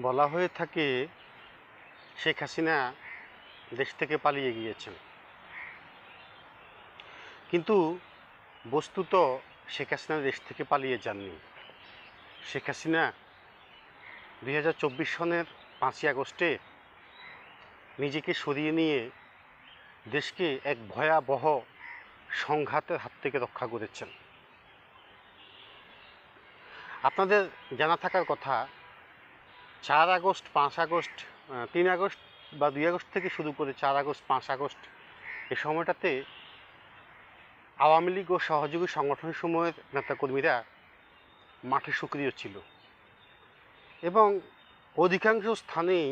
বলা হয়ে থাকে, শেখ হাসিনা দেশ থেকে পালিয়ে গিয়েছেন। কিন্তু বস্তুত শেখ হাসিনা দেশ থেকে পালিয়ে যাননি। শেখ হাসিনা দুই হাজার চব্বিশ সনের পাঁচই আগস্টে নিজেকে সরিয়ে নিয়ে দেশকে এক ভয়াবহ সংঘাতের হাত থেকে রক্ষা করেছেন। আপনাদের জানা থাকার কথা চার আগস্ট, পাঁচ আগস্ট তিন আগস্ট বা দুই আগস্ট থেকে শুরু করে চার আগস্ট, পাঁচ আগস্ট এই সময়টাতে আওয়ামী লীগ ও সহযোগী সংগঠন সময়ের নেতাকর্মীরা মাঠে সক্রিয় ছিল। এবং অধিকাংশ স্থানেই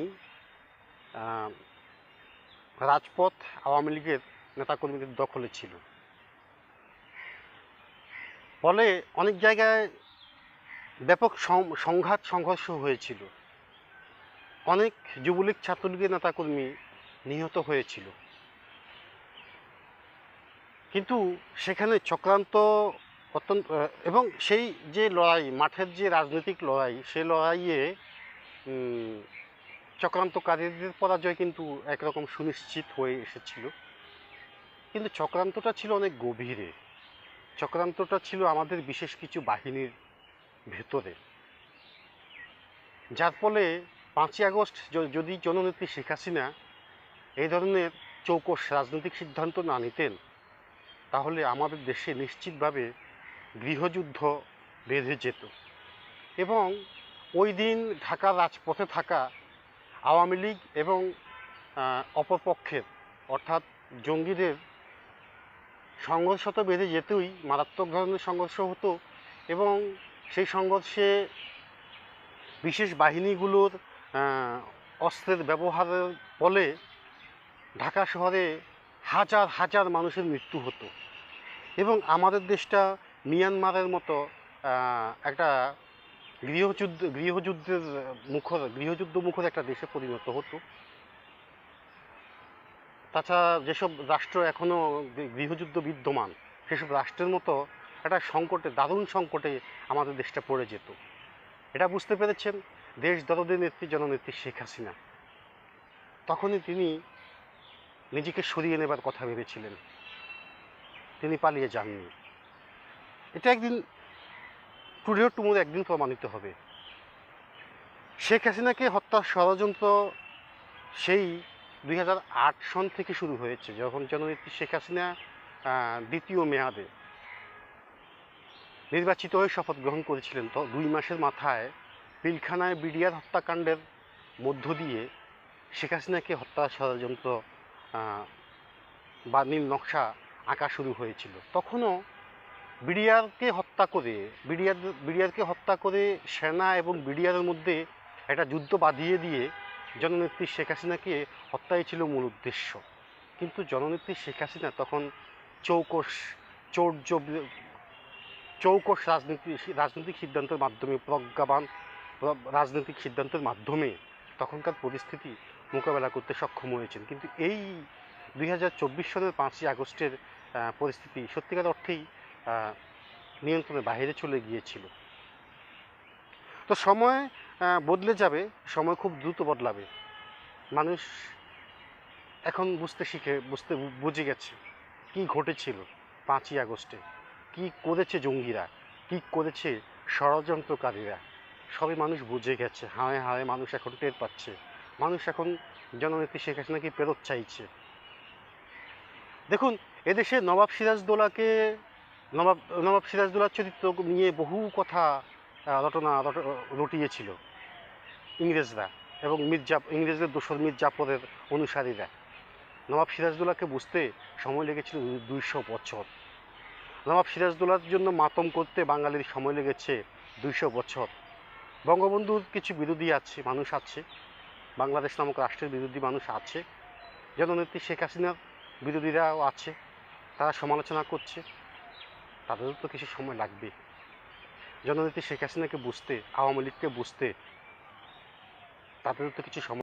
রাজপথ আওয়ামী লীগের নেতাকর্মীদের দখলে ছিল। ফলে অনেক জায়গায় ব্যাপক সংঘাত, সংঘর্ষ হয়েছিল। অনেক যুবলীগ ছাত্রলীগের নেতাকর্মী নিহত হয়েছিল। কিন্তু সেখানে চক্রান্ত অত্যন্ত, এবং সেই যে লড়াই, মাঠের যে রাজনৈতিক লড়াই সেই লড়াইয়ে চক্রান্তকারীদের পরাজয় কিন্তু একরকম সুনিশ্চিত হয়ে এসেছিল। কিন্তু চক্রান্তটা ছিল অনেক গভীরে। চক্রান্তটা ছিল আমাদের বিশেষ কিছু বাহিনীর ভেতরে। যার ফলে পাঁচই আগস্ট যদি জননেত্রী শেখ হাসিনা এই ধরনের চৌকস রাজনৈতিক সিদ্ধান্ত না নিতেন, তাহলে আমাদের দেশে নিশ্চিতভাবে গৃহযুদ্ধ বেঁধে যেত। এবং ওই দিন ঢাকার রাজপথে থাকা আওয়ামী লীগ এবং অপরপক্ষের অর্থাৎ জঙ্গিদের সংঘর্ষ তো বেঁধে যেতই মারাত্মক ধরনের সংঘর্ষ হতো এবং সেই সংঘর্ষে বিশেষ বাহিনীগুলোর অস্ত্রের ব্যবহারের ফলে ঢাকা শহরে হাজার হাজার মানুষের মৃত্যু হতো। এবং আমাদের দেশটা মিয়ানমারের মতো একটা গৃহযুদ্ধ, গৃহযুদ্ধের মুখর, গৃহযুদ্ধ মুখর একটা দেশে পরিণত হতো। তাছাড়া যেসব রাষ্ট্র এখনও গৃহযুদ্ধ বিদ্যমান, সেসব রাষ্ট্রের মতো একটা সংকটে, দারুণ সংকটে আমাদের দেশটা পড়ে যেত। এটা বুঝতে পেরেছেন? দেশ দরদের নেত্রী, জননেত্রী শেখ হাসিনা, তখনই তিনি নিজেকে সরিয়ে নেবার কথা ভেবেছিলেন। তিনি পালিয়ে যাননি। এটা একদিন টুডেও টুমোর একদিন প্রমাণিত হবে। শেখ হাসিনাকে হত্যার ষড়যন্ত্র সেই দুই হাজার আট সন থেকে শুরু হয়েছে, যখন জননেত্রী শেখ হাসিনা দ্বিতীয় মেয়াদে নির্বাচিত হয়ে শপথ গ্রহণ করেছিলেন, তো দুই মাসের মাথায় পিলখানায় বিডিআর হত্যাকাণ্ডের মধ্য দিয়ে শেখ হাসিনাকে হত্যা ষড়যন্ত্র বা নীল নকশা আঁকা শুরু হয়েছিল। তখনও বিডিআরকে হত্যা করে, বিডিআর, বিডিআরকে হত্যা করে সেনা এবং বিডিআরের মধ্যে একটা যুদ্ধ বাঁধিয়ে দিয়ে জননেত্রী শেখ হাসিনাকে হত্যাই ছিল মূল উদ্দেশ্য। কিন্তু জননেত্রী শেখ হাসিনা তখন চৌকস চৌর্য চৌকস রাজনীতি, রাজনৈতিক সিদ্ধান্তের মাধ্যমে প্রজ্ঞাবান প্র- রাজনৈতিক সিদ্ধান্তের মাধ্যমে তখনকার পরিস্থিতি মোকাবেলা করতে সক্ষম হয়েছেন। কিন্তু এই দুই হাজার চব্বিশ সনের পাঁচই আগস্টের পরিস্থিতি সত্যিকার অর্থেই নিয়ন্ত্রণের বাইরে চলে গিয়েছিল। তো সময় বদলে যাবে, সময় খুব দ্রুত বদলাবে। মানুষ এখন বুঝতে শিখে, বুঝতে বুঝে গেছে কি ঘটেছিল পাঁচই আগস্টে। কি করেছে জঙ্গিরা? কি করেছে ষড়যন্ত্রকারীরা? সবই মানুষ বুঝে গেছে। হায় হায়, মানুষ এখন টের পাচ্ছে। মানুষ এখন জননেত্রী শেখ হাসিনাকে ফেরত চাইছে? দেখুন, এদেশে নবাব সিরাজদৌলাকে, নবাব নবাব সিরাজদৌলার চরিত্র নিয়ে বহু কথা রটনা রটিয়েছিল ইংরেজরা এবং মির্জা, ইংরেজদের দোসর মীর জাফরের অনুসারীরা। নবাব সিরাজদৌলাকে বুঝতে সময় লেগেছিল দুইশো বছর। নবাব সিরাজদৌলার জন্য মাতম করতে বাঙালির সময় লেগেছে দুইশো বছর। বঙ্গবন্ধুর কিছু বিরোধী আছে, মানুষ আছে, বাংলাদেশ নামক রাষ্ট্রের বিরোধী মানুষ আছে, জননেত্রী শেখ হাসিনার বিরোধীরাও আছে, তারা সমালোচনা করছে, তাদেরও তো কিছু সময় লাগবে। জননেত্রী শেখ হাসিনাকে বুঝতে, আওয়ামী লীগকে বুঝতে তাদেরও তো কিছু সময়